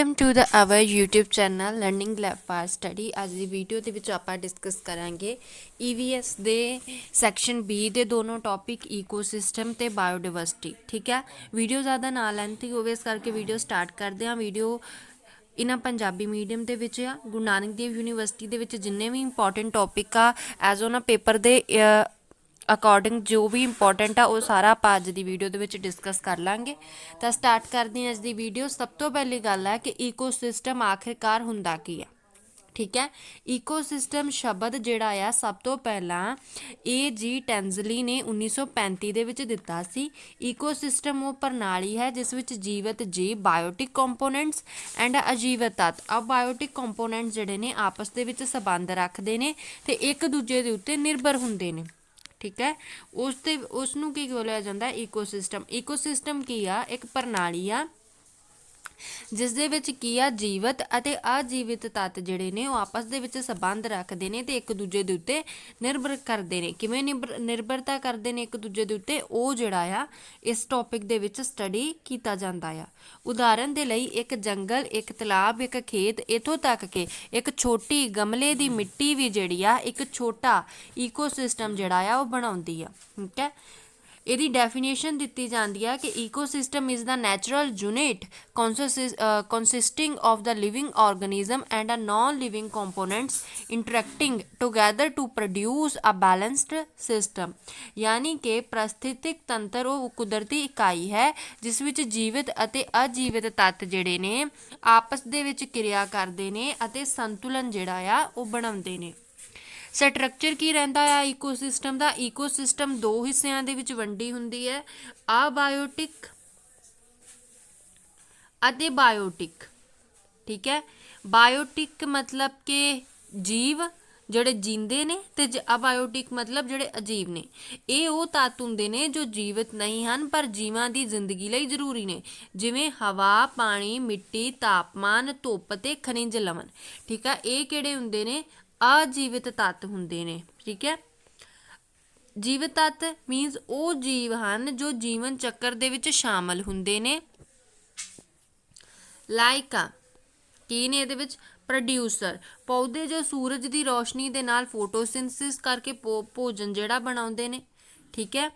Welcome to the our YouTube channel learning lab for study ਅੱਜ ਦੀ video ਦੇ ਵਿੱਚ ਆਪਾਂ ਡਿਸਕਸ ਕਰਾਂਗੇ EVS ਦੇ ਸੈਕਸ਼ਨ B ਦੇ ਦੋਨੋਂ ਟੌਪਿਕ ਇਕੋਸਿਸਟਮ ਤੇ ਬਾਇਓਡਾਇਵਰਸਿਟੀ ਠੀਕ ਹੈ ਵੀਡੀਓ ਜ਼ਿਆਦਾ ਨਾ ਲੈਂਥੀ ਹੋਵੇ ਇਸ ਕਰਕੇ ਵੀਡੀਓ ਸਟਾਰਟ ਕਰਦੇ ਹਾਂ ਵੀਡੀਓ ਇਹਨਾਂ ਪੰਜਾਬੀ ਮੀਡੀਅਮ ਦੇ ਵਿੱਚ ਆ ਗੁਰੂ ਨਾਨਕ ਦੇਵ ਯੂਨੀਵਰਸਿਟੀ ਦੇ ਵਿੱਚ ਜਿੰਨੇ ਵੀ ਇੰਪੋਰਟੈਂਟ ਟੌਪਿਕ ਆ ਐਜ਼ ਉਹਨਾਂ ਪੇਪਰ ਦੇ ਅਕੋਰਡਿੰਗ ਜੋ ਵੀ ਇੰਪੋਰਟੈਂਟ ਆ, ਉਹ ਸਾਰਾ ਆਪਾਂ ਅੱਜ ਦੀ ਵੀਡੀਓ ਦੇ ਵਿੱਚ ਡਿਸਕਸ ਕਰ ਲਾਂਗੇ। ਤਾਂ ਸਟਾਰਟ ਕਰਦੇ ਹਾਂ ਅੱਜ ਦੀ ਵੀਡੀਓ ਸਭ ਤੋਂ ਪਹਿਲੀ ਗੱਲ ਹੈ ਕਿ ਇਕੋਸਿਸਟਮ ਆਖਿਰਕਾਰ ਹੁੰਦਾ ਕੀ ਹੈ ਠੀਕ ਹੈ? ਇਕੋਸਿਸਟਮ ਸ਼ਬਦ ਜਿਹੜਾ ਆ, ਸਭ ਤੋਂ ਪਹਿਲਾਂ ਏ ਜੀ ਟੈਂਜ਼ਲੀ ਨੇ 1935 ਦੇ ਵਿੱਚ ਦਿੱਤਾ ਸੀ। ਇਕੋਸਿਸਟਮ ਉਹ ਪ੍ਰਣਾਲੀ ਹੈ, ਜਿਸ ਵਿੱਚ ਜੀਵਤ ਜੀਵ ਬਾਇਓਟਿਕ ਕੰਪੋਨੈਂਟਸ ਐਂਡ ਅਜੀਵਤ ਤੱਤ। ਆ ਬਾਇਓਟਿਕ ਕੰਪੋਨੈਂਟਸ ਜਿਹੜੇ ਨੇ, ਆਪਸ ਦੇ ਵਿੱਚ ਸੰਬੰਧ ਰੱਖਦੇ ਨੇ ਤੇ ਇੱਕ ਦੂਜੇ ਦੇ ਉੱਤੇ ਨਿਰਭਰ ਹੁੰਦੇ ਨੇ। ਠੀਕ ਹੈ? ਉਸ ਤੇ, ਉਸ ਨੂੰ ਕੀ ਬੋਲਿਆ ਜਾਂਦਾ? ਈਕੋਸਿਸਟਮ ਈਕੋਸਿਸਟਮ ਕੀ ਆ? ਇੱਕ ਪ੍ਰਣਾਲੀ ਆ। ਜਿਸ ਦੇ ਵਿੱਚ ਕੀ ਆ, ਜੀਵਤ ਅਤੇ ਅਜੀਵਿਤ ਤੱਤ ਜਿਹੜੇ ਨੇ ਉਹ ਆਪਸ ਦੇ ਵਿੱਚ ਸੰਬੰਧ ਰੱਖਦੇ ਨੇ ਤੇ ਇੱਕ ਦੂਜੇ ਦੇ ਉੱਤੇ ਨਿਰਭਰ ਕਰਦੇ ਨੇ। ਕਿਵੇਂ ਨਿਰਭਰ- ਨਿਰਭਰਤਾ ਕਰਦੇ ਨੇ ਇੱਕ ਦੂਜੇ ਦੇ ਉੱਤੇ? ਉਹ ਜਿਹੜਾ ਆ, ਇਸ ਟੌਪਿਕ ਦੇ ਵਿੱਚ ਸਟੱਡੀ ਕੀਤਾ ਜਾਂਦਾ ਆ। ਉਦਾਹਰਨ ਦੇ ਲਈ ਇੱਕ ਜੰਗਲ, ਇੱਕ ਤਲਾਬ, ਇੱਕ ਖੇਤ, ਇਥੋਂ ਤੱਕ ਕਿ ਇੱਕ ਛੋਟੀ ਗਮਲੇ ਦੀ ਮਿੱਟੀ ਵੀ ਜਿਹੜੀ ਆ, ਇੱਕ ਛੋਟਾ ਇਕੋਸਿਸਟਮ ਜਿਹੜਾ ਆ, ਉਹ ਬਣਾਉਂਦੀ ਆ। ਠੀਕ ਹੈ? ਇਹਦੀ ਡੈਫੀਨੇਸ਼ਨ ਦਿੱਤੀ ਜਾਂਦੀ ਹੈ ਕਿ ecosystem is the natural unit consisting of the living organism and uh non living components interacting together to produce a balanced system ਯਾਨੀ ਕਿ ਪ੍ਰਸਥਿਤਿਕ ਤੰਤਰ ਉਹ ਕੁਦਰਤੀ ਇਕਾਈ ਹੈ, ਜਿਸ ਵਿੱਚ ਜੀਵਿਤ ਅਤੇ ਅਜੀਵਿਤ ਤੱਤ ਜਿਹੜੇ ਨੇ, ਆਪਸ ਦੇ ਵਿੱਚ ਕਿਰਿਆ ਕਰਦੇ ਨੇ ਅਤੇ ਸੰਤੁਲਨ ਜਿਹੜਾ ਆ ਉਹ ਬਣਾਉਂਦੇ ਨੇ। ਸਟਰਕਚਰ ਕੀ ਰਹਿੰਦਾ ਆ? ਇਕੋਸਿਸਟਮ ਦਾ ਇਕੋਸਿਸਟਮ ਦੋ ਹਿੱਸਿਆਂ ਦੇ ਵਿੱਚ ਵੰਡੀ ਹੁੰਦੀ ਹੈ। ਆਬਾਇਓਟਿਕ ਅਤੇ ਬਾਇਓਟਿਕ ਠੀਕ ਹੈ? ਬਾਇਓਟਿਕ ਮਤਲਬ ਕਿ ਜੀਵ ਜਿਹੜੇ ਜਿੰਦੇ ਨੇ ਤੇ ਅਬਾਇਓਟਿਕ ਮਤਲਬ ਜਿਹੜੇ ਅਜੀਵ ਨੇ। ਇਹ ਉਹ ਤੱਤ ਹੁੰਦੇ ਨੇ ਜੋ ਜੀਵਤ ਨਹੀਂ ਹਨ, ਪਰ ਜੀਵਾਂ ਦੀ ਜ਼ਿੰਦਗੀ ਲਈ ਜ਼ਰੂਰੀ ਨੇ। ਜਿਵੇਂ ਹਵਾ, ਪਾਣੀ, ਮਿੱਟੀ, ਤਾਪਮਾਨ, ਧੁੱਪ ਤੇ ਖਣਿਜ ਲਵਣ, ਠੀਕ ਆ ਇਹ ਕਿਹੜੇ ਹੁੰਦੇ ਨੇ? ਅਜੀਵਿਤ ਤੱਤ ਹੁੰਦੇ ਨੇ, ਠੀਕ ਹੈ? ਜੀਵਤ ਤੱਤ ਮੀਨਸ ਉਹ ਜੀਵ ਹਨ ਜੋ ਜੀਵਨ ਚੱਕਰ ਦੇ ਵਿੱਚ ਸ਼ਾਮਲ ਹੁੰਦੇ ਨੇ। ਲਾਇਕਾ ਕੀ ਨੇ ਇਹਦੇ ਵਿੱਚ? ਪ੍ਰੋਡਿਊਸਰ ਪੌਦੇ ਜੋ ਸੂਰਜ ਦੀ ਰੋਸ਼ਨੀ ਦੇ ਨਾਲ ਫੋਟੋਸਿੰਥਸਿਸ ਕਰਕੇ ਭੋ- ਭੋਜਨ ਜਿਹੜਾ ਬਣਾਉਂਦੇ ਨੇ, ਠੀਕ ਹੈ?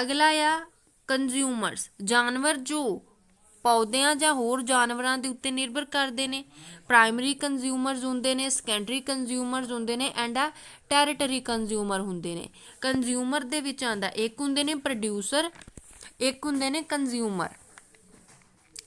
ਅਗਲਾ ਆ ਕੰਜ਼ਿਊਮਰਸ ਜਾਨਵਰ ਜੋ ਪੌਦਿਆਂ ਜਾਂ ਹੋਰ ਜਾਨਵਰਾਂ ਦੇ ਉੱਤੇ ਨਿਰਭਰ ਕਰਦੇ ਨੇ। ਪ੍ਰਾਇਮਰੀ ਕੰਜ਼ਿਊਮਰਸ ਹੁੰਦੇ ਨੇ ਸੈਕੰਡਰੀ ਕੰਜ਼ਿਊਮਰਸ ਹੁੰਦੇ ਨੇ ਐਂਡ ਆ ਟੈਰੀਟਰੀ ਕੰਜ਼ਿਊਮਰ ਹੁੰਦੇ ਨੇ। ਕੰਜ਼ਿਊਮਰ ਦੇ ਵਿੱਚ ਆਂਦਾ ਇੱਕ ਹੁੰਦੇ ਨੇ ਪ੍ਰੋਡਿਊਸਰ ਇੱਕ ਹੁੰਦੇ ਨੇ ਕੰਜ਼ਿਊਮਰ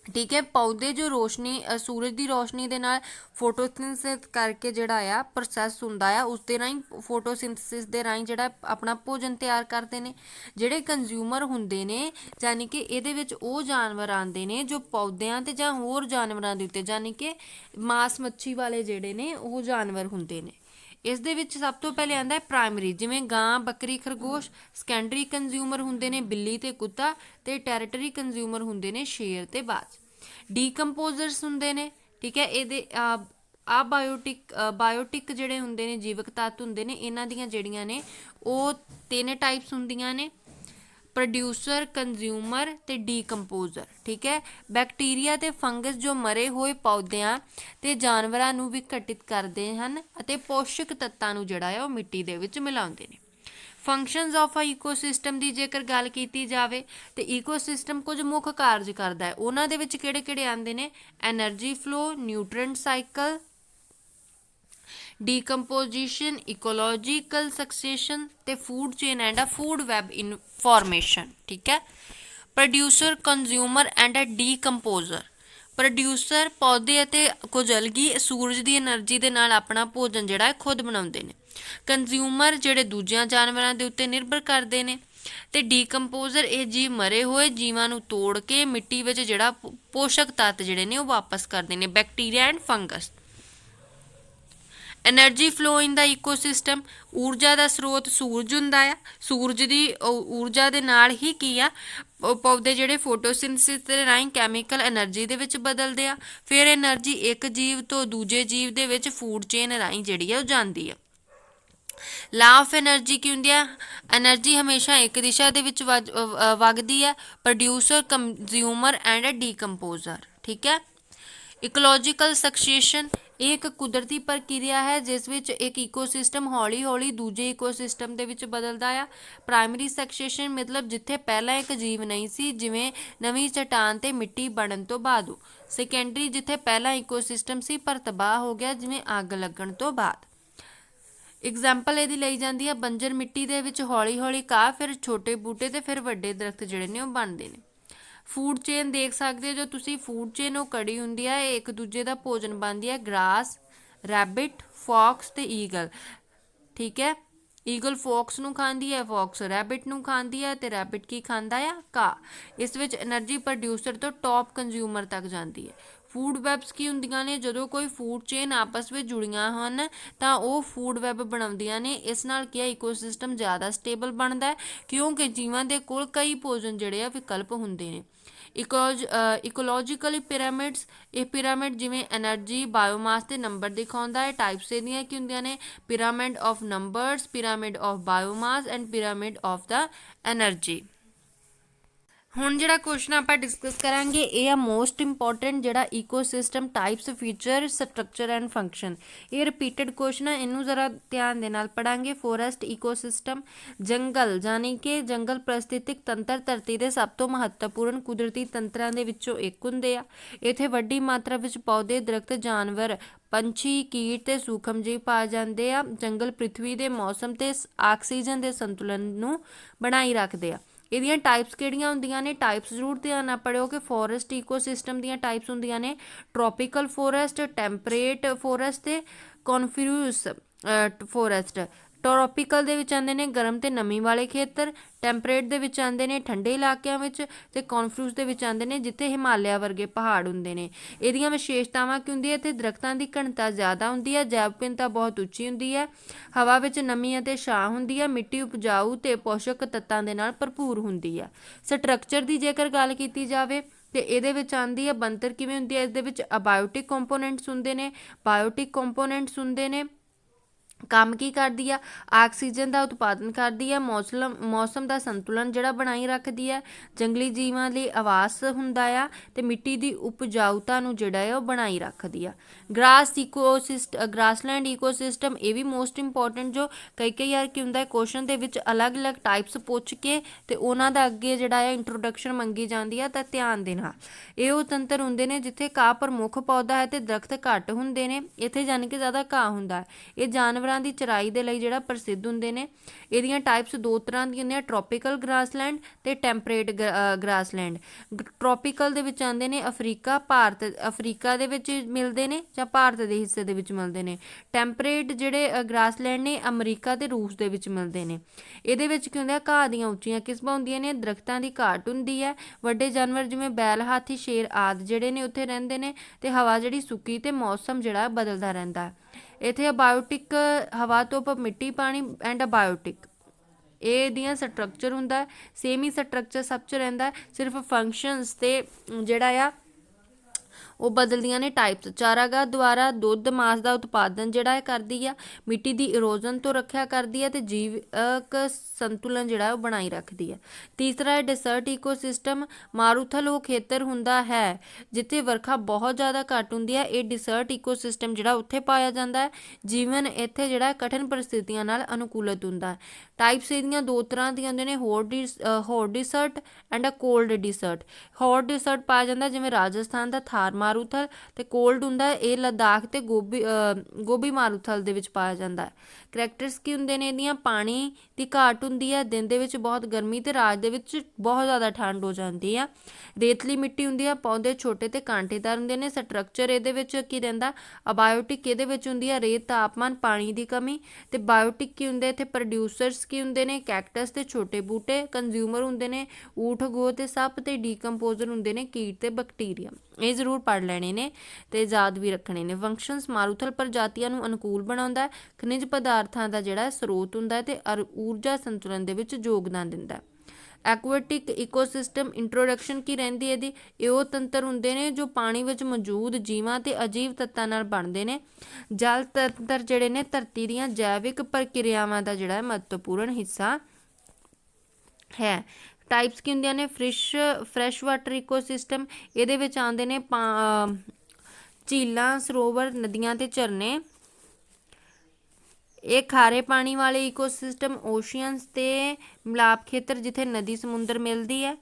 ਠੀਕ ਹੈ, ਪੌਦੇ ਜੋ ਰੋਸ਼ਨੀ ਸੂਰਜ ਦੀ ਰੋਸ਼ਨੀ ਦੇ ਨਾਲ ਫੋਟੋਸਿੰਥੇਸਿਸ ਕਰਕੇ ਜਿਹੜਾ ਆ ਪ੍ਰੋਸੈਸ ਹੁੰਦਾ ਆ, ਉਸ ਦੇ ਰਾਹੀਂ ਫੋਟੋਸਿੰਥੇਸਿਸ ਦੇ ਰਾਹੀਂ ਜਿਹੜਾ ਆਪਣਾ ਭੋਜਨ ਤਿਆਰ ਕਰਦੇ ਨੇ, ਜਿਹੜੇ ਕੰਜ਼ਿਊਮਰ ਹੁੰਦੇ ਨੇ, ਯਾਨੀ ਕਿ ਇਹਦੇ ਵਿੱਚ ਉਹ ਜਾਨਵਰ ਆਉਂਦੇ ਨੇ ਜੋ ਪੌਦਿਆਂ ਤੇ ਜਾਂ ਹੋਰ ਜਾਨਵਰਾਂ ਦੇ ਉੱਤੇ, ਯਾਨੀ ਕਿ ਮਾਸ ਮੱਛੀ ਵਾਲੇ ਜਿਹੜੇ ਨੇ, ਉਹ ਜਾਨਵਰ ਹੁੰਦੇ ਨੇ। ਇਸ ਦੇ ਵਿੱਚ ਸਭ ਤੋਂ ਪਹਿਲੇ ਆਂਦਾ ਹੈ ਪ੍ਰਾਇਮਰੀ ਜਿਵੇਂ ਗਾਂ, ਬੱਕਰੀ, ਖਰਗੋਸ਼ ਸੈਕੰਡਰੀ ਕੰਜ਼ਿਊਮਰ ਹੁੰਦੇ ਨੇ ਬਿੱਲੀ ਤੇ ਕੁੱਤਾ ਤੇ ਟੈਰੀਟਰੀ ਕੰਜ਼ਿਊਮਰ ਹੁੰਦੇ ਨੇ ਸ਼ੇਰ ਤੇ ਬਾਜ। ਡੀਕੰਪੋਜ਼ਰਸ ਹੁੰਦੇ ਨੇ, ਠੀਕ ਹੈ, ਇਹਦੇ ਆਬਾਇਓਟਿਕ ਬਾਇਓਟਿਕ ਜਿਹੜੇ ਹੁੰਦੇ ਨੇ ਜੀਵਕ ਤੱਤ ਹੁੰਦੇ ਨੇ, ਇਹਨਾਂ ਦੀਆਂ ਜਿਹੜੀਆਂ ਨੇ, ਉਹ ਤਿੰਨ ਟਾਈਪਸ ਹੁੰਦੀਆਂ ਨੇ। ਪ੍ਰੋਡਿਊਸਰ, ਕੰਜ਼ਿਊਮਰ ਤੇ ਡੀਕੰਪੋਜ਼ਰ, ਠੀਕ ਹੈ? ਬੈਕਟੀਰੀਆ ਤੇ ਫੰਗਸ ਜੋ ਮਰੇ ਹੋਏ ਪੌਦਿਆਂ ਤੇ ਜਾਨਵਰਾਂ ਨੂੰ ਵੀ ਘਟਿਤ ਕਰਦੇ ਹਨ ਅਤੇ ਪੋਸ਼ਕ ਤੱਤਾਂ ਨੂੰ ਜਿਹੜਾ ਹੈ ਉਹ ਮਿੱਟੀ ਦੇ ਵਿੱਚ ਮਿਲਾਉਂਦੇ ਨੇ। ਫੰਕਸ਼ਨਸ ਆਫ ਆ ਇਕੋਸਿਸਟਮ ਦੀ ਜੇਕਰ ਗੱਲ ਕੀਤੀ ਜਾਵੇ ਤੇ ਇਕੋਸਿਸਟਮ ਕੁਝ ਮੁੱਖ ਕਾਰਜ ਕਰਦਾ ਹੈ। ਉਹਨਾਂ ਦੇ ਵਿੱਚ ਕਿਹੜੇ-ਕਿਹੜੇ ਆਉਂਦੇ ਨੇ? Energy flow nutrient cycle decomposition ecological succession ਤੇ food chain and uh food web information ਠੀਕ ਹੈ? Producer consumer and uh decomposer producer ਪੌਦੇ ਅਤੇ ਕੁਝ ਅਲਗੀ ਸੂਰਜ ਦੀ એનર્ਜੀ ਦੇ ਨਾਲ ਆਪਣਾ ਭੋਜਨ ਜਿਹੜਾ ਹੈ ਖੁਦ ਬਣਾਉਂਦੇ ਨੇ। ਕੰਜ਼ਿਊਮਰ ਜਿਹੜੇ ਦੂਜਿਆਂ ਜਾਨਵਰਾਂ ਦੇ ਉੱਤੇ ਨਿਰਭਰ ਕਰਦੇ ਨੇ। ਤੇ ਡੀਕੰਪੋਜ਼ਰ ਇਹ ਜੀਵ ਮਰੇ ਹੋਏ ਜੀਵਾਂ ਨੂੰ ਤੋੜ ਕੇ ਮਿੱਟੀ ਵਿੱਚ ਜਿਹੜਾ ਪੋਸ਼ਕ ਤੱਤ ਜਿਹੜੇ ਨੇ ਉਹ ਵਾਪਸ ਕਰਦੇ ਨੇ bacteria and fungus energy flow in the ecosystem ਊਰਜਾ ਦਾ ਸਰੋਤ ਸੂਰਜ ਹੁੰਦਾ ਆ ਸੂਰਜ ਦੀ ਊਰਜਾ ਦੇ ਨਾਲ ਹੀ ਕੀ ਆ ਪੌਦੇ ਜਿਹੜੇ ਫੋਟੋਸਿੰਥਸਿਸ ਦੇ ਰਾਹੀਂ ਕੈਮੀਕਲ એનર્ਜੀ ਦੇ ਵਿੱਚ ਬਦਲਦੇ ਆ ਫਿਰ એનર્ਜੀ ਇੱਕ ਜੀਵ ਤੋਂ ਦੂਜੇ ਜੀਵ ਦੇ ਵਿੱਚ ਫੂਡ ਚੇਨ ਰਾਹੀਂ ਜਿਹੜੀ ਆ ਉਹ ਜਾਂਦੀ ਆ ਲਾ ਆਫ એનર્ਜੀ ਕੀ ਹੁੰਦੀ ਹੈ એનર્ਜੀ ਹਮੇਸ਼ਾ ਇੱਕ ਦਿਸ਼ਾ ਦੇ ਵਿੱਚ ਵਗਦੀ ਹੈ ਪ੍ਰੋਡਿਊਸਰ ਕੰਜ਼ਿਊਮਰ ਐਂਡ ਡੀਕੰਪੋਜ਼ਰ ਠੀਕ ਹੈ ਇਕੋਲੋਜੀਕਲ ਸਕਸੈਸ਼ਨ ਇਹ ਇੱਕ ਕੁਦਰਤੀ ਪ੍ਰਕਿਰਿਆ ਹੈ, ਜਿਸ ਵਿੱਚ ਇੱਕ ਇਕੋਸਿਸਟਮ ਹੌਲੀ-ਹੌਲੀ ਦੂਜੇ ਇਕੋਸਿਸਟਮ ਦੇ ਵਿੱਚ ਬਦਲਦਾ ਆ। ਪ੍ਰਾਇਮਰੀ ਸਕਸੈਸ਼ਨ ਮਤਲਬ ਜਿੱਥੇ ਪਹਿਲਾਂ ਇੱਕ ਜੀਵ ਨਹੀਂ ਸੀ, ਜਿਵੇਂ ਨਵੀਂ ਚਟਾਨ ਤੇ ਮਿੱਟੀ ਬਣਨ ਤੋਂ ਬਾਅਦ। ਸੈਕੰਡਰੀ ਜਿੱਥੇ ਪਹਿਲਾਂ ਇਕੋਸਿਸਟਮ ਸੀ, ਪਰ ਤਬਾਹ ਹੋ ਗਿਆ, ਜਿਵੇਂ ਅੱਗ ਲੱਗਣ ਤੋਂ ਬਾਅਦ। ਐਗਜ਼ਾਮਪਲ ਇਹਦੀ ਲਈ ਜਾਂਦੀ ਹੈ ਬੰਜਰ ਮਿੱਟੀ ਦੇ ਵਿੱਚ ਹੌਲੀ-ਹੌਲੀ ਘਾਹ ਫਿਰ ਛੋਟੇ ਬੂਟੇ ਤੇ ਫਿਰ ਵੱਡੇ ਦਰਖਤ ਜਿਹੜੇ ਨੇ ਉਹ ਬਣਦੇ ਨੇ। ਫੂਡ ਚੇਨ ਦੇਖ ਸਕਦੇ ਹੋ, ਜੋ ਤੁਸੀਂ ਫੂਡ ਚੇਨ ਉਹ ਕੜੀ ਹੁੰਦੀ ਹੈ ਇੱਕ ਦੂਜੇ ਦਾ ਭੋਜਨ ਬਣਦੀ ਹੈ ਗ੍ਰਾਸ ਰੈਬਿਟ ਫੌਕਸ ਤੇ ਈਗਲ ਠੀਕ ਹੈ? ਈਗਲ ਫੌਕਸ ਨੂੰ ਖਾਂਦੀ ਹੈ ਫੌਕਸ ਰੈਬਿਟ ਨੂੰ ਖਾਂਦੀ ਹੈ ਤੇ ਰੈਬਿਟ ਕੀ ਖਾਂਦਾ ਹੈ ਕਾ ਇਸ ਵਿੱਚ એનર્ਜੀ ਪ੍ਰੋਡਿਊਸਰ ਤੋਂ ਟੌਪ ਕੰਜ਼ਿਊਮਰ ਤੱਕ ਜਾਂਦੀ ਹੈ। ਫੂਡ ਵੈਬਸ ਕੀ ਹੁੰਦੀਆਂ ਨੇ? ਜਦੋਂ ਕੋਈ ਫੂਡ ਚੇਨ ਆਪਸ ਵਿੱਚ ਜੁੜੀਆਂ ਹਨ, ਤਾਂ ਉਹ ਫੂਡ ਵੈਬ ਬਣਾਉਂਦੀਆਂ ਨੇ। ਇਸ ਨਾਲ ਕੀ ਹੈ ਇਕੋਸਿਸਟਮ ਜ਼ਿਆਦਾ ਸਟੇਬਲ ਬਣਦਾ ਹੈ, ਕਿਉਂਕਿ ਜੀਵਾਂ ਦੇ ਕੋਲ ਕਈ ਭੋਜਨ ਜਿਹੜੇ ਆ ਵਿਕਲਪ ਹੁੰਦੇ ਨੇ। ਇਕੋਜ ਇਕੋਲੋਜੀਕਲੀ ਪਿਰਾਮਿਡਸ ਇਹ ਪਿਰਾਮਿਡ ਜਿਵੇਂ એનર્ਜੀ ਬਾਇਓਮਾਸ ਤੇ ਨੰਬਰ ਦਿਖਾਉਂਦਾ ਹੈ। ਟਾਈਪਸ ਇਹਦੀਆਂ ਕੀ ਹੁੰਦੀਆਂ ਨੇ? Pyramid of numbers pyramid of biomass and pyramid of the energy ਹੁਣ ਜਿਹੜਾ ਕੁਐਸਚਨ ਆਪਾਂ ਡਿਸਕਸ ਕਰਾਂਗੇ, ਇਹ ਆ ਮੋਸਟ ਇੰਪੋਰਟੈਂਟ ਜਿਹੜਾ ecosystem types feature structure and function ਇਹ ਰਿਪੀਟਡ ਕੁਐਸਚਨ ਹੈ ਇਹਨੂੰ ਜ਼ਰਾ ਧਿਆਨ ਦੇ ਨਾਲ ਪੜਾਂਗੇ ਫੋਰੈਸਟ ਇਕੋਸਿਸਟਮ ਜੰਗਲ ਯਾਨੀ ਕਿ ਜੰਗਲ ਪ੍ਰਸਥਿਤਿਕ ਤੰਤਰ ਧਰਤੀ ਦੇ ਸਭ ਤੋਂ ਮਹੱਤਵਪੂਰਨ ਕੁਦਰਤੀ ਤੰਤਰਾਂ ਦੇ ਵਿੱਚੋਂ ਇੱਕ ਹੁੰਦੇ ਆ। ਇੱਥੇ ਵੱਡੀ ਮਾਤਰਾ ਵਿੱਚ ਪੌਦੇ, ਦਰਖਤ, ਜਾਨਵਰ, ਪੰਛੀ, ਕੀਟ ਤੇ ਸੂਖਮ ਜੀਵ ਪਾਏ ਜਾਂਦੇ ਆ। ਜੰਗਲ ਪ੍ਰithvi ਦੇ ਮੌਸਮ ਤੇ ਆਕਸੀਜਨ ਦੇ ਸੰਤੁਲਨ ਨੂੰ ਬਣਾਈ ਰੱਖਦੇ ਆ। ਇਹਦੀਆਂ ਟਾਈਪਸ ਕਿਹੜੀਆਂ ਹੁੰਦੀਆਂ ਨੇ? ਟਾਈਪਸ ਜ਼ਰੂਰ ਧਿਆਨ ਨਾਲ ਪੜਿਓ ਕਿ ਫੋਰੈਸਟ ਇਕੋਸਿਸਟਮ ਦੀਆਂ ਟਾਈਪਸ ਹੁੰਦੀਆਂ ਨੇ। ਟ੍ਰੋਪੀਕਲ ਫੋਰੈਸਟ ਟੈਂਪਰੇਟ ਫੋਰੈਸਟ ਤੇ ਕਨਫਿਊਸ ਫੋਰੈਸਟ ਟ੍ਰੋਪੀਕਲ ਦੇ ਵਿੱਚ ਆਉਂਦੇ ਨੇ ਗਰਮ ਤੇ ਨਮੀ ਵਾਲੇ ਖੇਤਰ, ਟੈਂਪਰੇਟ ਦੇ ਵਿੱਚ ਆਉਂਦੇ ਨੇ ਠੰਡੇ ਇਲਾਕਿਆਂ ਵਿੱਚ ਤੇ ਕਨਫਿਊਜ਼ ਦੇ ਵਿੱਚ ਆਉਂਦੇ ਨੇ ਜਿੱਥੇ ਹਿਮਾਲਿਆ ਵਰਗੇ ਪਹਾੜ ਹੁੰਦੇ ਨੇ। ਇਹਦੀਆਂ ਵਿਸ਼ੇਸ਼ਤਾਵਾਂ ਕੀ ਹੁੰਦੀ ਹੈ ਇੱਥੇ ਦਰਖਤਾਂ ਦੀ ਘਣਤਾ ਜ਼ਿਆਦਾ ਹੁੰਦੀ ਹੈ ਜੈਵ ਵਿਭਿੰਨਤਾ ਬਹੁਤ ਉੱਚੀ ਹੁੰਦੀ ਹੈ, ਹਵਾ ਵਿੱਚ ਨਮੀ ਅਤੇ ਛਾਂ ਹੁੰਦੀ ਹੈ, ਮਿੱਟੀ ਉਪਜਾਊ ਤੇ ਪੋਸ਼ਕ ਤੱਤਾਂ ਦੇ ਨਾਲ ਭਰਪੂਰ ਹੁੰਦੀ ਹੈ। ਸਟਰਕਚਰ ਦੀ ਜੇਕਰ ਗੱਲ ਕੀਤੀ ਜਾਵੇ ਤੇ ਇਹਦੇ ਵਿੱਚ ਆਂਦੀ ਹੈ ਬੰਤਰ ਕਿਵੇਂ ਹੁੰਦੀ ਹੈ? ਇਸ ਦੇ ਵਿੱਚ ਅਬਾਇਓਟਿਕ ਕੰਪੋਨੈਂਟਸ ਹੁੰਦੇ ਨੇ, ਬਾਇਓਟਿਕ ਕੰਪੋਨੈਂਟਸ ਹੁੰਦੇ ਨੇ ਕੰਮ ਕੀ ਕਰਦੀ ਆ? ਆਕਸੀਜਨ ਦਾ ਉਤਪਾਦਨ ਕਰਦੀ ਆ। ਮੌਸਮ ਮੌਸਮ ਦਾ ਸੰਤੁਲਨ ਜਿਹੜਾ ਬਣਾਈ ਰੱਖਦੀ ਆ। ਜੰਗਲੀ ਜੀਵਾਂ ਲਈ ਆਵਾਸ ਹੁੰਦਾ ਆ ਤੇ ਮਿੱਟੀ ਦੀ ਉਪਜਾਊਤਾ ਨੂੰ ਜਿਹੜਾ ਹੈ ਉਹ ਬਣਾਈ ਰੱਖਦੀ ਆ। ਗ੍ਰਾਸ ਇਕੋਸਿਸਟ ਗ੍ਰਾਸਲੈਂਡ ਇਕੋਸਿਸਟਮ ਇਹ ਵੀ ਮੋਸਟ ਇੰਪੋਰਟੈਂਟ ਜੋ ਕਈ ਕਈ ਵਾਰ ਕੀ ਹੁੰਦਾ ਹੈ, ਕੁਐਸਚਨ ਦੇ ਵਿੱਚ ਅਲੱਗ-ਅਲੱਗ ਟਾਈਪਸ ਪੁੱਛ ਕੇ ਤੇ ਉਹਨਾਂ ਦਾ ਅੱਗੇ ਜਿਹੜਾ ਹੈ ਇੰਟਰੋਡਕਸ਼ਨ ਮੰਗੀ ਜਾਂਦੀ ਆ ਤਾਂ ਧਿਆਨ ਦੇਣਾ। ਇਹ ਉਹ ਤੰਤਰ ਹੁੰਦੇ ਨੇ ਜਿੱਥੇ ਘਾਹ ਪ੍ਰਮੁੱਖ ਪੌਦਾ ਹੈ ਤੇ ਦਰਖਤ ਘੱਟ ਹੁੰਦੇ ਨੇ। ਇੱਥੇ ਜਾਨ ਕੇ ਜ਼ਿਆਦਾ ਘਾਹ ਹੁੰਦਾ ਹੈ। ਇਹ ਜਾਨਵਰਾਂ ਦੀ ਚਰਾਈ ਦੇ ਲਈ ਜਿਹੜਾ ਪ੍ਰਸਿੱਧ ਹੁੰਦੇ ਨੇ, ਇਹਦੀਆਂ ਟਾਈਪਸ ਦੋ ਤਰ੍ਹਾਂ ਦੀਆਂ ਹੁੰਦੀਆਂ ਟ੍ਰੋਪੀਕਲ ਗ੍ਰਾਸਲੈਂਡ ਤੇ ਟੈਂਪਰੇਟ ਗ੍ਰਾਸਲੈਂਡ ਟ੍ਰੋਪੀਕਲ ਦੇ ਵਿੱਚ ਆਉਂਦੇ ਨੇ ਅਫਰੀਕਾ, ਭਾਰਤ, ਅਫਰੀਕਾ ਦੇ ਵਿੱਚ ਮਿਲਦੇ ਨੇ ਜਾਂ ਭਾਰਤ ਦੇ ਹਿੱਸੇ ਦੇ ਵਿੱਚ ਮਿਲਦੇ ਨੇ। ਟੈਂਪਰੇਟ ਜਿਹੜੇ ਗ੍ਰਾਸਲੈਂਡ ਨੇ, ਅਮਰੀਕਾ ਤੇ ਰੂਸ ਦੇ ਵਿੱਚ ਮਿਲਦੇ ਨੇ। ਇਹਦੇ ਵਿੱਚ ਕੀ ਹੁੰਦਾ, ਘਾਹ ਦੀਆਂ ਉੱਚੀਆਂ ਕਿਸਮਾਂ ਹੁੰਦੀਆਂ ਨੇ, ਦਰਖਤਾਂ ਦੀ ਘਾਟ ਹੁੰਦੀ ਹੈ, ਵੱਡੇ ਜਾਨਵਰ ਜਿਵੇਂ ਬੈਲ, ਹਾਥੀ, ਸ਼ੇਰ ਆਦ ਜਿਹੜੇ ਨੇ ਉੱਥੇ ਰਹਿੰਦੇ ਨੇ ਤੇ ਹਵਾ ਜਿਹੜੀ ਸੁੱਕੀ ਤੇ ਮੌਸਮ ਜਿਹੜਾ ਬਦਲਦਾ ਰਹਿੰਦਾ। ਇੱਥੇ ਅਬਾਇਓਟਿਕ ਹਵਾ ਤੋਂ ਮਿੱਟੀ, ਪਾਣੀ ਐਂਡ ਅਬਾਇਓਟਿਕ ਇਹ ਦੀਆਂ ਸਟਰਕਚਰ ਹੁੰਦਾ ਸੇਮ ਹੀ ਸਟਰਕਚਰ ਸਭ ਚ ਰਹਿੰਦਾ ਸਿਰਫ ਫੰਕਸ਼ਨਸ ਤੇ ਜਿਹੜਾ ਆ ਉਹ ਬਦਲਦੀਆਂ ਨੇ ਟਾਈਪਸ ਚਾਰਾਗਾਹ ਦੁਆਰਾ ਦੁੱਧ, ਮਾਸ ਦਾ ਉਤਪਾਦਨ ਜਿਹੜਾ ਹੈ ਕਰਦੀ ਆ, ਮਿੱਟੀ ਦੀ ਇਰੋਜ਼ਨ ਤੋਂ ਰੱਖਿਆ ਕਰਦੀ ਹੈ ਤੇ ਜੀਵਕ ਸੰਤੁਲਨ ਜਿਹੜਾ ਉਹ ਬਣਾਈ ਰੱਖਦੀ ਹੈ ਤੀਸਰਾ ਹੈ ਡੈਸਰਟ ਇਕੋਸਿਸਟਮ ਮਾਰੂਥਲ ਉਹ ਖੇਤਰ ਹੁੰਦਾ ਹੈ ਜਿੱਥੇ ਵਰਖਾ ਬਹੁਤ ਜ਼ਿਆਦਾ ਘੱਟ ਹੁੰਦੀ ਹੈ ਇਹ ਡੈਸਰਟ ਇਕੋਸਿਸਟਮ ਜਿਹੜਾ ਉੱਥੇ ਪਾਇਆ ਜਾਂਦਾ ਹੈ। ਜੀਵਨ ਇੱਥੇ ਜਿਹੜਾ ਕਠਿਨ ਪਰਿਸਥਿਤੀਆਂ ਨਾਲ ਅਨੁਕੂਲਿਤ ਹੁੰਦਾ ਹੈ। ਟਾਈਪਸ ਇਹਦੀਆਂ ਦੋ ਤਰ੍ਹਾਂ ਦੀਆਂ ਹੁੰਦੀਆਂ ਨੇ hot hot desert and uh cold desert hot desert ਪਾਇਆ ਜਾਂਦਾ ਜਿਵੇਂ ਰਾਜਸਥਾਨ ਦਾ ਥਾਰ ਮਾਰੂਥਲ ਤੇ ਕੋਲਡ ਹੁੰਦਾ ਇਹ ਲਦਾਖ ਤੇ ਗੋਭੀ ਗੋਭੀ ਮਾਰੂਥਲ ਦੇ ਵਿੱਚ ਪਾਇਆ ਜਾਂਦਾ ਹੈ। ਕਰੈਕਟਰਸ ਕੀ ਹੁੰਦੇ ਨੇ ਇਹਦੀਆਂ? ਪਾਣੀ ਦੀ ਘਾਟ ਹੁੰਦੀ ਹੈ, ਦਿਨ ਦੇ ਵਿੱਚ ਬਹੁਤ ਗਰਮੀ ਤੇ ਰਾਤ ਦੇ ਵਿੱਚ ਬਹੁਤ ਜ਼ਿਆਦਾ ਠੰਡ ਹੋ ਜਾਂਦੀ ਆ। ਰੇਤਲੀ ਮਿੱਟੀ ਹੁੰਦੀ ਆ, ਪੌਦੇ ਛੋਟੇ ਤੇ ਕਾਂਟੇਦਾਰ ਹੁੰਦੇ ਨੇ। ਸਟਰਕਚਰ ਇਹਦੇ ਵਿੱਚ ਕੀ ਰਹਿੰਦਾ? ਅਬਾਇਓਟਿਕ ਇਹਦੇ ਵਿੱਚ ਹੁੰਦੀ ਆ? ਰੇਤ, ਤਾਪਮਾਨ, ਪਾਣੀ ਦੀ ਕਮੀ। ਤੇ ਬਾਇਓਟਿਕ ਕੀ ਹੁੰਦੇ? ਇੱਥੇ ਪ੍ਰੋਡਿਊਸਰਸ ਕੀ ਹੁੰਦੇ ਨੇ? ਕੈਕਟਸ ਤੇ ਛੋਟੇ ਬੂਟੇ ਕੰਜ਼ਿਊਮਰ ਹੁੰਦੇ ਨੇ। ਊਠ ਗੋ ਤੇ ਸੱਪ ਤੇ ਡੀਕੰਪੋਜ਼ਰ ਹੁੰਦੇ ਨੇ ਕੀਟ ਤੇ ਬੈਕਟੀਰੀਆ ਇਹ ਜ਼ਰੂਰ ਪੜ ਲੈਣੇ ਨੇ ਤੇ ਯਾਦ ਵੀ ਰੱਖਣੇ ਨੇ। ਫੰਕਸ਼ਨਸ ਮਾਰੂਥਲ ਪ੍ਰਜਾਤੀਆਂ ਨੂੰ ਅਨੁਕੂਲ ਬਣਾਉਂਦਾ ਖਣਿਜ ਪਦਾਰਥਾਂ ਦਾ ਜਿਹੜਾ ਸਰੋਤ ਹੁੰਦਾ ਤੇ ਊਰਜਾ ਸੰਤੁਲਨ ਦੇ ਵਿੱਚ ਯੋਗਦਾਨ ਦਿੰਦਾ ਐਕੁਆਟਿਕ ਇਕੋਸਿਸਟਮ ਇੰਟਰੋਡਕਸ਼ਨ ਕੀ ਰਹਿੰਦੀ ਹੈ ਇਹਦੀ? ਇਹ ਉਹ ਤੰਤਰ ਹੁੰਦੇ ਨੇ ਜੋ ਪਾਣੀ ਵਿੱਚ ਮੌਜੂਦ ਜੀਵਾਂ ਤੇ ਅਜੀਵ ਤੱਤਾਂ ਨਾਲ ਬਣਦੇ ਨੇ। ਜਲ ਤੰਤਰ ਜਿਹੜੇ ਨੇ ਧਰਤੀ ਦੀਆਂ ਜੈਵਿਕ ਪ੍ਰਕਿਰਿਆਵਾਂ ਦਾ ਜਿਹੜਾ ਮਹੱਤਵਪੂਰਨ ਹਿੱਸਾ ਹੈ। ਟਾਈਪਸ ਕੀ ਹੁੰਦੀਆਂ ਨੇ? ਫ੍ਰਿਸ਼ ਫਰੈਸ਼ ਵਾਟਰ ਇਕੋਸਿਸਟਮ ਇਹਦੇ ਵਿੱਚ ਆਉਂਦੇ ਨੇ ਪਾ- ਝੀਲਾਂ, ਸਰੋਵਰ, ਨਦੀਆਂ ਤੇ ਝਰਨੇ। ਇਹ ਖਾਰੇ ਪਾਣੀ ਵਾਲੇ ਇਕੋਸਿਸਟਮ ਓਸ਼ੀਅਨਸ ਤੇ ਮਿਲਾਪ ਖੇਤਰ ਜਿੱਥੇ ਨਦੀ ਸਮੁੰਦਰ ਮਿਲਦੀ ਹੈ।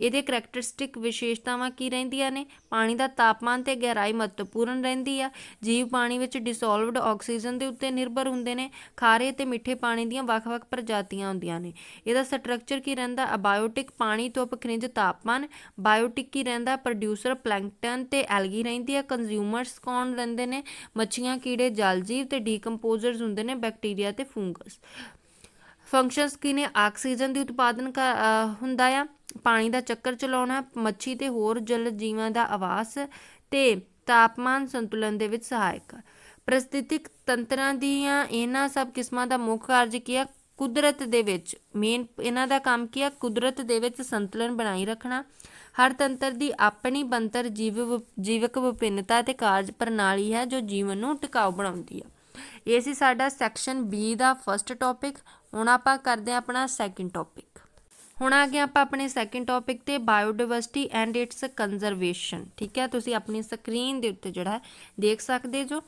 ਇਹਦੇ ਕਰੈਕਟਰਿਸਟਿਕ ਵਿਸ਼ੇਸ਼ਤਾਵਾਂ ਕੀ ਰਹਿੰਦੀਆਂ ਨੇ? ਪਾਣੀ ਦਾ ਤਾਪਮਾਨ ਤੇ ਗਹਿਰਾਈ ਮਹੱਤਵਪੂਰਨ ਰਹਿੰਦੀ ਆ। ਜੀਵ ਪਾਣੀ ਵਿੱਚ ਡਿਸੋਲਵਡ ਆਕਸੀਜਨ ਦੇ ਉੱਤੇ ਨਿਰਭਰ ਹੁੰਦੇ ਨੇ। ਖਾਰੇ ਤੇ ਮਿੱਠੇ ਪਾਣੀ ਦੀਆਂ ਵੱਖ-ਵੱਖ ਪ੍ਰਜਾਤੀਆਂ ਹੁੰਦੀਆਂ ਨੇ। ਇਹਦਾ ਸਟਰਕਚਰ ਕੀ ਰਹਿੰਦਾ? ਅਬਾਇਓਟਿਕ ਪਾਣੀ ਤੋਂ ਖਣਿਜ ਤਾਪਮਾਨ। ਬਾਇਓਟਿਕ ਕੀ ਰਹਿੰਦਾ? ਪ੍ਰੋਡਿਊਸਰ ਪਲੈਂਕਟਨ ਤੇ ਐਲਗੀ ਰਹਿੰਦੀ ਆ। ਕੰਜ਼ਿਊਮਰਸ ਕੌਣ ਰਹਿੰਦੇ ਨੇ? ਮੱਛੀਆਂ, ਕੀੜੇ ਜਲ ਜੀਵ ਤੇ ਡੀਕੰਪੋਜ਼ਰਸ ਹੁੰਦੇ ਨੇ ਬੈਕਟੀਰੀਆ ਤੇ ਫੰਗਸ ਫੰਕਸ਼ਨਸ ਕੀ ਨੇ? ਆਕਸੀਜਨ ਦੀ ਉਤਪਾਦਨ ਕਰ- ਹੁੰਦਾ ਆ। ਪਾਣੀ ਦਾ ਚੱਕਰ ਚਲਾਉਣਾ, ਮੱਛੀ ਤੇ ਹੋਰ ਜਲ ਜੀਵਾਂ ਦਾ ਆਵਾਸ ਤੇ ਤਾਪਮਾਨ ਸੰਤੁਲਨ ਦੇ ਵਿੱਚ ਸਹਾਇਕ। ਪ੍ਰਸਥਿਤਿਕ ਤੰਤਰਾਂ ਦੀਆਂ ਇਹਨਾਂ ਸਭ ਕਿਸਮਾਂ ਦਾ ਮੁੱਖ ਕਾਰਜ ਕੀ ਹੈ ਕੁਦਰਤ ਦੇ ਵਿੱਚ। ਮੇਨ ਇਹਨਾਂ ਦਾ ਕੰਮ ਕੀ ਹੈ ਕੁਦਰਤ ਦੇ ਵਿੱਚ ਸੰਤੁਲਨ ਬਣਾਈ ਰੱਖਣਾ। ਹਰ ਤੰਤਰ ਦੀ ਆਪਣੀ ਬੰਤਰ ਜੀਵ ਵਿ- ਜੀਵਕ ਵਿਭਿੰਨਤਾ ਤੇ ਕਾਰਜ ਪ੍ਰਣਾਲੀ ਹੈ ਜੋ ਜੀਵਨ ਨੂੰ ਟਿਕਾਊ ਬਣਾਉਂਦੀ ਹੈ। ਇਹ ਸੀ ਸਾਡਾ ਸੈਕਸ਼ਨ B ਦਾ ਫਰਸਟ ਟੌਪਿਕ ਹੁਣ ਆਪਾਂ ਕਰਦੇ ਹਾਂ ਆਪਣਾ ਸੈਕਿੰਡ ਟੌਪਿਕ ਹੁਣ ਆ ਗਏ ਆਪਾਂ ਆਪਣੇ ਸੈਕਿੰਡ ਟੌਪਿਕ ਤੇ ਬਾਇਓਡਾਇਵਰਸਿਟੀ ਐਂਡ ਇਟਸ ਕੰਜ਼ਰਵੇਸ਼ਨ ਠੀਕ ਹੈ? ਤੁਸੀਂ ਆਪਣੀ ਸਕਰੀਨ ਦੇ ਉੱਤੇ ਜਿਹੜਾ ਹੈ, ਦੇਖ ਸਕਦੇ ਜੋ।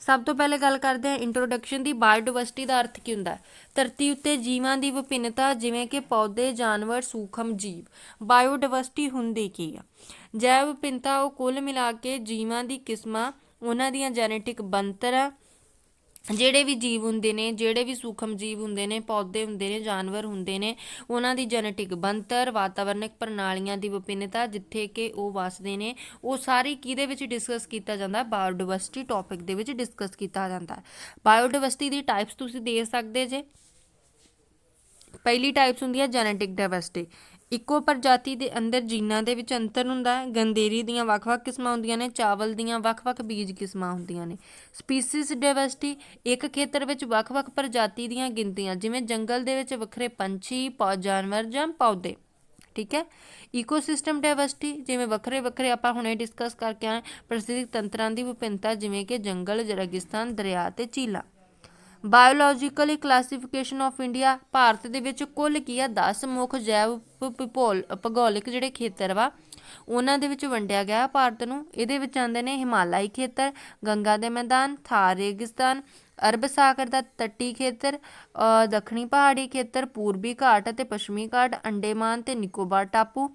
ਸਭ ਤੋਂ ਪਹਿਲੇ ਗੱਲ ਕਰਦੇ ਹਾਂ ਇੰਟਰੋਡਕਸ਼ਨ ਦੀ ਬਾਇਓਡਾਇਵਰਸਿਟੀ ਦਾ ਅਰਥ ਕੀ ਹੁੰਦਾ ਹੈ? ਧਰਤੀ ਉੱਤੇ ਜੀਵਾਂ ਦੀ ਵਿਭਿੰਨਤਾ, ਜਿਵੇਂ ਕਿ ਪੌਦੇ, ਜਾਨਵਰ, ਸੂਖਮ ਜੀਵ। ਬਾਇਓਡਾਇਵਰਸਿਟੀ ਹੁੰਦੀ ਕੀ ਆ? ਜੈਵ ਵਿਭਿੰਨਤਾ ਉਹ ਕੁੱਲ ਮਿਲਾ ਕੇ ਜੀਵਾਂ ਦੀ ਕਿਸਮਾਂ, ਉਹਨਾਂ ਦੀਆਂ ਜੈਨੇਟਿਕ ਬਣਤਰਾਂ ਜਿਹੜੇ ਵੀ ਜੀਵ ਹੁੰਦੇ ਨੇ, ਜਿਹੜੇ ਵੀ ਸੂਖਮ ਜੀਵ ਹੁੰਦੇ ਨੇ, ਪੌਦੇ ਹੁੰਦੇ ਨੇ, ਜਾਨਵਰ ਹੁੰਦੇ ਨੇ, ਉਹਨਾਂ ਦੀ ਜੈਨੇਟਿਕ ਬਣਤਰ ਵਾਤਾਵਰਣਿਕ ਪ੍ਰਣਾਲੀਆਂ ਦੀ ਵਿਭਿੰਨਤਾ ਜਿੱਥੇ ਕਿ ਉਹ ਵਸਦੇ ਨੇ, ਉਹ ਸਾਰੀ ਕਿਹਦੇ ਵਿੱਚ ਡਿਸਕਸ ਕੀਤਾ ਜਾਂਦਾ? ਬਾਇਓਡਾਇਵਰਸਿਟੀ ਟੌਪਿਕ ਦੇ ਵਿੱਚ ਡਿਸਕਸ ਕੀਤਾ ਜਾਂਦਾ। ਹੈ ਬਾਇਓਡਾਇਵਰਸਿਟੀ ਦੀ ਟਾਈਪਸ ਤੁਸੀਂ ਦੇ ਸਕਦੇ ਜੇ। ਪਹਿਲੀ ਟਾਈਪਸ ਹੁੰਦੀ ਹੈ ਜੈਨੇਟਿਕ ਡਾਇਵਰਸਿਟੀ ਇੱਕੋ ਪ੍ਰਜਾਤੀ ਦੇ ਅੰਦਰ ਜੀਨਾਂ ਦੇ ਵਿੱਚ ਅੰਤਰ ਹੁੰਦਾ ਹੈ। ਗੰਦੇਰੀ ਦੀਆਂ ਵੱਖ-ਵੱਖ ਕਿਸਮਾਂ ਹੁੰਦੀਆਂ ਨੇ, ਚਾਵਲ ਦੀਆਂ ਵੱਖ-ਵੱਖ ਬੀਜ ਕਿਸਮਾਂ ਹੁੰਦੀਆਂ ਨੇ। ਸਪੀਸੀਜ਼ ਡਾਇਵਰਸਿਟੀ ਇੱਕ ਖੇਤਰ ਵਿੱਚ ਵੱਖ-ਵੱਖ ਪ੍ਰਜਾਤੀ ਦੀਆਂ ਗਿਣਤੀਆਂ, ਜਿਵੇਂ ਜੰਗਲ ਦੇ ਵਿੱਚ ਵੱਖਰੇ ਪੰਛੀ, ਪੌ, ਜਾਨਵਰ ਜਾਂ ਪੌਦੇ। ਠੀਕ ਹੈ? ਈਕੋਸਿਸਟਮ ਡਾਇਵਰਸਿਟੀ ਜਿਵੇਂ ਵੱਖਰੇ ਵੱਖਰੇ ਆਪਾਂ ਹੁਣੇ ਡਿਸਕਸ ਕਰਕੇ ਆਏ ਪ੍ਰਸਿੱਧ ਤੰਤਰਾਂ ਦੀ ਵਿਭਿੰਨਤਾ ਜਿਵੇਂ ਕਿ ਜੰਗਲ ਰੇਗਿਸਤਾਨ ਦਰਿਆ ਤੇ ਝੀਲਾਂ। Biological classification of India Bharat ਦੇ ਵਿੱਚ ਕੁੱਲ ਕੀ ਆ? 10 ਮੁੱਖ ਜੈਵ ਭੂਗੋਲ ਭੂਗੋਲਿਕ ਜਿਹੜੇ ਖੇਤਰ ਵਾ, ਉਹਨਾਂ ਦੇ ਵਿੱਚ ਵੰਡਿਆ ਗਿਆ ਭਾਰਤ ਨੂੰ। ਇਹਦੇ ਵਿੱਚ ਆਉਂਦੇ ਨੇ ਹਿਮਾਲਾਈ ਖੇਤਰ, ਗੰਗਾ ਦੇ ਮੈਦਾਨ, ਥਾਰ ਰੇਗਿਸਤਾਨ, ਅਰਬ ਸਾਗਰ ਦਾ ਤੱਟੀ ਖੇਤਰ ਦੱਖਣੀ ਪਹਾੜੀ ਖੇਤਰ, ਪੂਰਬੀ ਘਾਟ ਅਤੇ ਪੱਛਮੀ ਘਾਟ, ਅੰਡੇਮਾਨ ਤੇ ਨਿਕੋਬਾਰ ਟਾਪੂ।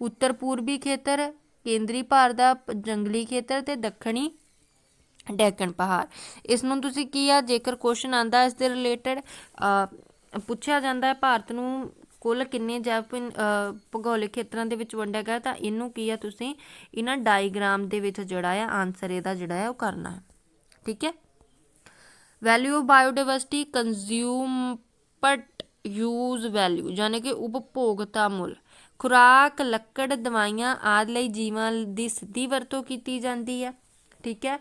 ਉੱਤਰ ਪੂਰਬੀ ਖੇਤਰ, ਕੇਂਦਰੀ ਭਾਰਤ ਦਾ ਜੰਗਲੀ ਖੇਤਰ ਤੇ ਦੱਖਣੀ ਡੈਕਨ ਪਹਾੜ। ਇਸ ਨੂੰ ਤੁਸੀਂ ਕੀ ਆ, ਜੇਕਰ ਕੁਐਸਚਨ ਆਂਦਾ ਇਸ ਦੇ ਰਿਲੇਟਡ ਪੁੱਛਿਆ ਜਾਂਦਾ ਹੈ, ਭਾਰਤ ਨੂੰ ਕੁੱਲ ਕਿੰਨੇ ਜੈਵ ਭਿੰਨ- ਭੂਗੋਲਿਕ ਖੇਤਰਾਂ ਦੇ ਵਿੱਚ ਵੰਡਿਆ ਗਿਆ ਤਾਂ ਇਹਨੂੰ ਕੀ ਆ ਤੁਸੀਂ ਇਹਨਾਂ ਡਾਇਗ੍ਰਾਮ ਦੇ ਵਿੱਚ ਜਿਹੜਾ ਆ ਆਨਸਰ ਇਹਦਾ ਜਿਹੜਾ ਆ, ਉਹ ਕਰਨਾ ਹੈ। ਠੀਕ ਹੈ? Value of biodiversity consumptive use value ਯਾਨੀ ਕਿ ਉਪਭੋਗਤਾ ਮੁੱਲ। ਖੁਰਾਕ, ਲੱਕੜ, ਦਵਾਈਆਂ ਆਦਿ ਲਈ ਜੀਵਾਂ ਦੀ ਸਿੱਧੀ ਵਰਤੋਂ ਕੀਤੀ ਜਾਂਦੀ ਹੈ। ਠੀਕ ਹੈ?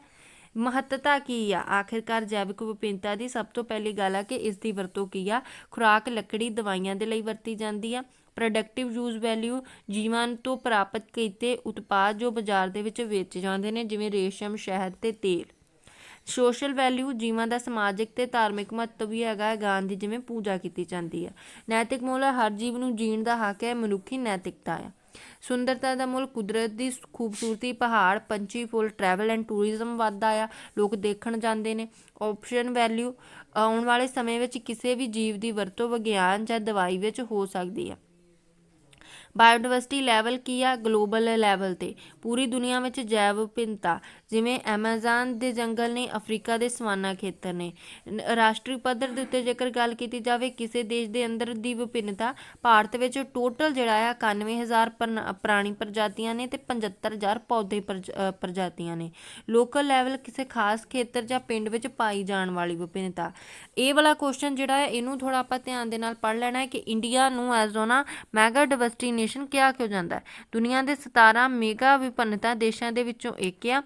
ਮਹੱਤਤਾ ਕੀ ਆ? ਆਖਿਰਕਾਰ ਜੈਵਿਕ ਵਿਭਿੰਨਤਾ ਦੀ ਸਭ ਤੋਂ ਪਹਿਲੀ ਗੱਲ ਆ ਕਿ ਇਸ ਦੀ ਵਰਤੋਂ ਕੀ ਆ? ਖੁਰਾਕ, ਲੱਕੜੀ ਦਵਾਈਆਂ ਦੇ ਲਈ ਵਰਤੀ ਜਾਂਦੀ ਆ। ਪ੍ਰੋਡਕਟਿਵ ਯੂਜ਼ ਵੈਲਿਊ ਜੀਵਾਂ ਤੋਂ ਪ੍ਰਾਪਤ ਕੀਤੇ ਉਤਪਾਦ ਜੋ ਬਾਜ਼ਾਰ ਦੇ ਵਿੱਚ ਵੇਚੇ ਜਾਂਦੇ ਨੇ, ਜਿਵੇਂ ਰੇਸ਼ਮ, ਸ਼ਹਿਦ ਤੇ ਤੇਲ। ਸੋਸ਼ਲ ਵੈਲਿਊ ਜੀਵਾਂ ਦਾ ਸਮਾਜਿਕ ਤੇ ਧਾਰਮਿਕ ਮਹੱਤਵ ਵੀ ਹੈਗਾ ਹੈ, ਗਾਂ ਦੀ ਜਿਵੇਂ ਪੂਜਾ ਕੀਤੀ ਜਾਂਦੀ ਹੈ ਨੈਤਿਕ ਮੁੱਲ ਹਰ ਜੀਵ ਨੂੰ ਜੀਣ ਦਾ ਹੱਕ ਹੈ, ਮਨੁੱਖੀ ਨੈਤਿਕਤਾ ਹੈ ਸੁੰਦਰਤਾ ਦਾ ਮੁੱਲ ਕੁਦਰਤ ਦੀ ਖੂਬਸੂਰਤੀ, ਪਹਾੜ, ਪੰਛੀ, ਫੁੱਲ ਟਰੈਵਲ ਐਂਡ ਟੂਰਿਜ਼ਮ ਵਾਧਾ ਆ ਲੋਕ ਦੇਖਣ ਜਾਂਦੇ ਨੇ। ਆਪਸ਼ਨ ਵੈਲਿਊ ਆਉਣ ਵਾਲੇ ਸਮੇਂ ਵਿੱਚ ਕਿਸੇ ਵੀ ਜੀਵ ਦੀ ਵਰਤੋਂ ਵਿਗਿਆਨ ਜਾਂ ਦਵਾਈ ਵਿੱਚ ਹੋ ਸਕਦੀ ਹੈ। ਬਾਇਓਡਾਇਵਰਸਿਟੀ ਲੈਵਲ ਕੀ ਆ? ਗਲੋਬਲ ਲੈਵਲ ਤੇ। ਪੂਰੀ ਦੁਨੀਆ ਵਿੱਚ ਜੈਵ ਵਿਭਿੰਨਤਾ ਜਿਵੇਂ ਐਮਾਜ਼ਾਨ ਦੇ ਜੰਗਲ ਨੇ ਅਫਰੀਕਾ ਦੇ ਸਵਾਨਾ ਖੇਤਰ ਨੇ। ਰਾਸ਼ਟਰੀ ਪੱਧਰ ਦੇ ਉੱਤੇ ਜੇਕਰ ਗੱਲ ਕੀਤੀ ਜਾਵੇ, ਕਿਸੇ ਦੇਸ਼ ਦੇ ਅੰਦਰ ਦੀ ਵਿਭਿੰਨਤਾ, ਭਾਰਤ ਵਿੱਚ ਟੋਟਲ ਜਿਹੜਾ ਆ 91000 ਪਰਨ- ਪ੍ਰਾਣੀ ਪ੍ਰਜਾਤੀਆਂ ਨੇ ਤੇ 75000 ਪੌਦੇ ਪ੍ਰਜ- ਪ੍ਰਜਾਤੀਆਂ ਨੇ। ਲੋਕਲ ਲੈਵਲ ਕਿਸੇ ਖਾਸ ਖੇਤਰ ਜਾਂ ਪਿੰਡ ਵਿੱਚ ਪਾਈ ਜਾਣ ਵਾਲੀ ਵਿਭਿੰਨਤਾ। ਇਹ ਵਾਲਾ ਕੁਐਸਚਨ ਜਿਹੜਾ ਹੈ ਇਹਨੂੰ ਥੋੜਾ ਆਪਾਂ ਧਿਆਨ ਦੇ ਨਾਲ ਪੜ੍ਹ ਲੈਣਾ ਹੈ ਕਿ ਇੰਡੀਆ ਨੂੰ as an mega diversity nation nation ਕਿਹਾ ਕਿਉਂ ਜਾਂਦਾ ਹੈ? ਦੁਨੀਆ ਦੇ 17 ਮੇਗਾ ਵਿਭਿੰਨਤਾ ਦੇਸ਼ਾਂ ਦੇ ਵਿੱਚੋਂ ਇੱਕ ਆ।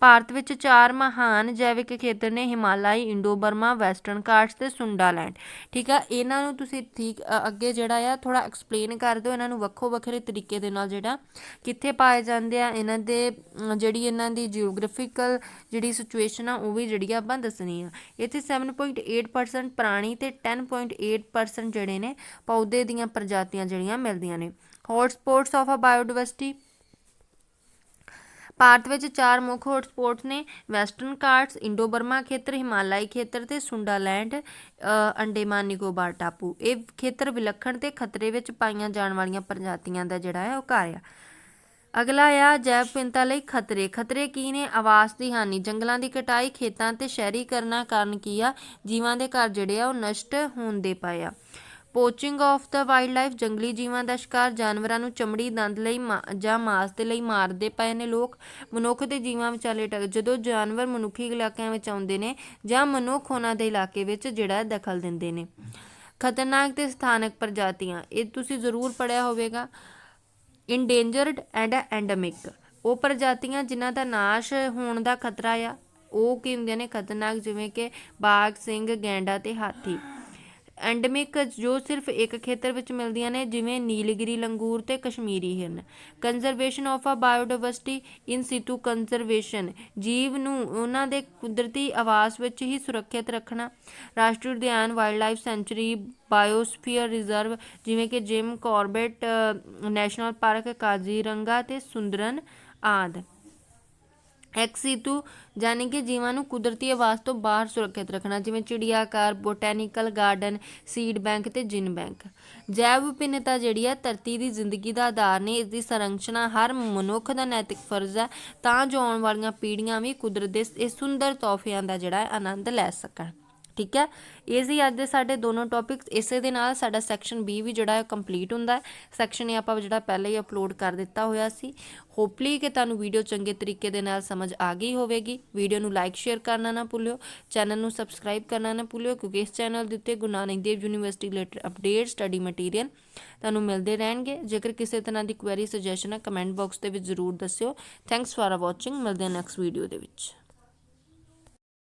ਭਾਰਤ ਵਿੱਚ ਚਾਰ ਮਹਾਨ ਜੈਵਿਕ ਖੇਤਰ ਨੇ Himalaya Indo Burma western Ghats ਤੇ ਸੁੰਡਾਲੈਂਡ। ਠੀਕ ਆ, ਇਹਨਾਂ ਨੂੰ ਤੁਸੀਂ ਠੀਕ ਅੱਗੇ ਜਿਹੜਾ ਆ ਥੋੜਾ ਐਕਸਪਲੇਨ ਕਰ ਦਿਓ, ਇਹਨਾਂ ਨੂੰ ਵੱਖੋ ਵੱਖਰੇ ਤਰੀਕੇ ਦੇ ਨਾਲ ਜਿਹੜਾ ਕਿੱਥੇ ਪਾਏ ਜਾਂਦੇ ਆ, ਇਹਨਾਂ ਦੇ ਜਿਹੜੀ ਇਹਨਾਂ ਦੀ ਜੀਓਗ੍ਰਾਫਿਕਲ ਜਿਹੜੀ ਸਿਚੁਏਸ਼ਨ ਆ, ਉਹ ਵੀ ਜਿਹੜੀ ਆ ਆਪਾਂ ਦੱਸਣੀ ਆ। ਇੱਥੇ 7.8% ਪ੍ਰਾਣੀ ਤੇ 10.8% ਜਿਹੜੇ ਨੇ ਪੌਦੇ ਦੀਆਂ ਪ੍ਰਜਾਤੀਆਂ ਜਿਹੜੀਆਂ ਮਿਲਦੀਆਂ ਨੇ। Hot spots of uh biodiversity Bharat ਵਿੱਚ ਚਾਰ ਮੁੱਖ ਹੌਟਸਪੌਟਸ ਨੇ ਵੈਸਟਰਨ ਘਾਟਸ ਇੰਡੋ ਬਰਮਾ ਖੇਤਰ ਹਿਮਾਲਯੀ ਖੇਤਰ ਤੇ ਸੁੰਡਾਲੈਂਡ ਅੰਡੇਮਾਨ ਨਿਕੋਬਾਰ ਟਾਪੂ ਇਹ ਖੇਤਰ ਵਿਲੱਖਣ ਤੇ ਖਤਰੇ ਵਿੱਚ ਪਾਈਆਂ ਜਾਣ ਵਾਲੀਆਂ ਪ੍ਰਜਾਤੀਆਂ ਦਾ ਜਿਹੜਾ ਹੈ ਉਹ ਘਰ ਆ। ਅਗਲਾ ਆ, ਜੈਵ ਵਿਭਿੰਨਤਾ ਲਈ ਖਤਰੇ। ਖਤਰੇ ਕੀ ਨੇ? ਆਵਾਸ ਦੀ ਹਾਨੀ। ਜੰਗਲਾਂ ਦੀ ਕਟਾਈ, ਖੇਤਾਂ ਤੇ ਸ਼ਹਿਰੀਕਰਨਾਂ ਕਾਰਨ ਕੀ ਆ? ਜੀਵਾਂ ਦੇ ਘਰ ਜਿਹੜੇ ਆ ਉਹ ਨਸ਼ਟ ਹੋਣ ਦੇ ਪਏ ਆ। Poaching of the wildlife ਜੰਗਲੀ ਜੀਵਾਂ ਦਾ ਸ਼ਿਕਾਰ ਜਾਨਵਰਾਂ ਨੂੰ ਚਮੜੀ, ਦੰਦ ਲਈ ਜਾਂ ਮਾਂਸ ਦੇ ਲਈ ਮਾਰਦੇ ਪਏ ਨੇ ਲੋਕ। ਮਨੁੱਖ ਤੇ ਜੀਵਾਂ ਵਿਚਾਲੇ ਟਕ ਜਦੋਂ ਜਾਨਵਰ ਮਨੁੱਖੀ ਇਲਾਕਿਆਂ ਵਿੱਚ ਆਉਂਦੇ ਨੇ ਜਾਂ ਮਨੁੱਖ ਉਹਨਾਂ ਦੇ ਇਲਾਕੇ ਵਿੱਚ ਜਿਹੜਾ ਦਖਲ ਦਿੰਦੇ ਨੇ। ਖਤਰਨਾਕ ਤੇ ਸਥਾਨਕ ਪ੍ਰਜਾਤੀਆਂ, ਇਹ ਤੁਸੀਂ ਜ਼ਰੂਰ ਪੜਿਆ ਹੋਵੇਗਾ। ਇੰਡੇਂਜਰਡ ਐਂਡ ਐਂਡਮਿਕ ਉਹ ਪ੍ਰਜਾਤੀਆਂ ਜਿਨ੍ਹਾਂ ਦਾ ਨਾਸ਼ ਹੋਣ ਦਾ ਖਤਰਾ ਆ, ਉਹ ਕੀ ਹੁੰਦੀਆਂ ਨੇ? ਖਤਰਨਾਕ ਜਿਵੇਂ ਕਿ ਬਾਗ, ਸਿੰਘ, ਗੈਂਡਾ ਤੇ ਹਾਥੀ। ਐਂਡਮਿਕ ਜੋ ਸਿਰਫ ਇੱਕ ਖੇਤਰ ਵਿੱਚ ਮਿਲਦੀਆਂ ਨੇ, ਜਿਵੇਂ ਨੀਲਗਿਰੀ, ਲੰਗੂਰ ਤੇ ਕਸ਼ਮੀਰੀ ਹਿਰਨ। Conservation of a biodiversity in situ conservation ਜੀਵ ਨੂੰ ਉਹਨਾਂ ਦੇ ਕੁਦਰਤੀ ਆਵਾਸ ਵਿੱਚ ਹੀ ਸੁਰੱਖਿਅਤ ਰੱਖਣਾ। ਰਾਸ਼ਟਰੀ ਉਦਿਆਨ ਵਾਈਲਡਲਾਈਫ ਸੈਂਚੁਰੀ ਬਾਇਓਸਫੀਅਰ ਰਿਜ਼ਰਵ ਜਿਵੇਂ ਕਿ Jim Corbett national park Kaziranga ਤੇ ਸੁੰਦਰਨ ਆਦਿ। ਐਕਸੀਟੂ ਯਾਨੀ ਕਿ ਜੀਵਾਂ ਨੂੰ ਕੁਦਰਤੀ ਆਵਾਸ ਤੋਂ ਬਾਹਰ ਸੁਰੱਖਿਅਤ ਰੱਖਣਾ, ਜਿਵੇਂ ਚਿੜੀਆਘਰ, ਬੋਟੈਨੀਕਲ ਗਾਰਡਨ, ਸੀਡ ਬੈਂਕ ਤੇ ਜਿਨ ਬੈਂਕ। ਜੈਵ ਵਿਭਿੰਨਤਾ ਜਿਹੜੀ ਹੈ, ਧਰਤੀ ਦੀ ਜ਼ਿੰਦਗੀ ਦਾ ਆਧਾਰ ਨੇ ਇਸ ਦੀ ਸੰਰਕਸ਼ਣਾ ਹਰ ਮਨੁੱਖ ਦਾ ਨੈਤਿਕ ਫਰਜ਼ ਹੈ, ਤਾਂ ਜੋ ਆਉਣ ਵਾਲੀਆਂ ਪੀੜ੍ਹੀਆਂ ਵੀ ਕੁਦਰਤ ਦੇ ਇਸ ਸੁੰਦਰ ਤੋਹਫਿਆਂ ਦਾ ਜਿਹੜਾ ਆਨੰਦ ਲੈ ਸਕਣ। ਠੀਕ ਹੈ? ਇਹ ਸੀ ਅੱਜ ਦੇ ਸਾਡੇ ਦੋਨੋਂ ਟੌਪਿਕਸ ਇਸੇ ਦੇ ਨਾਲ ਸਾਡਾ ਸੈਕਸ਼ਨ B ਵੀ ਜਿਹੜਾ ਹੈ ਕੰਪਲੀਟ ਹੁੰਦਾ ਹੈ। ਸੈਕਸ਼ਨ ਇਹ ਆਪਾਂ ਜਿਹੜਾ ਪਹਿਲਾਂ ਹੀ ਅਪਲੋਡ ਕਰ ਦਿੱਤਾ ਹੋਇਆ ਸੀ। ਹੋਪਲੀ ਕਿ ਤੁਹਾਨੂੰ ਵੀਡੀਓ ਚੰਗੇ ਤਰੀਕੇ ਦੇ ਨਾਲ ਸਮਝ ਆ ਗਈ ਹੋਵੇਗੀ। ਵੀਡੀਓ ਨੂੰ ਲਾਈਕ ਸ਼ੇਅਰ ਕਰਨਾ ਨਾ ਭੁੱਲਿਓ। ਚੈਨਲ ਨੂੰ ਸਬਸਕ੍ਰਾਈਬ ਕਰਨਾ ਨਾ ਭੁੱਲਿਓ, ਕਿਉਂਕਿ ਇਸ ਚੈਨਲ ਦੇ ਉੱਤੇ Guru Nanak Dev university related update study material ਤੁਹਾਨੂੰ ਮਿਲਦੇ ਰਹਿਣਗੇ। ਜੇਕਰ ਕਿਸੇ ਤਰ੍ਹਾਂ ਦੀ ਕੁਐਰੀ ਸੁਜੈਸ਼ਨ ਹੈ ਕਮੈਂਟ ਬਾਕਸ ਦੇ ਵਿੱਚ ਜ਼ਰੂਰ ਦੱਸਿਓ। ਥੈਂਕਸ ਫਾਰ ਵਾਚਿੰਗ ਮਿਲਦੇ ਹਾਂ ਨੈਕਸਟ ਵੀਡੀਓ ਦੇ ਵਿੱਚ।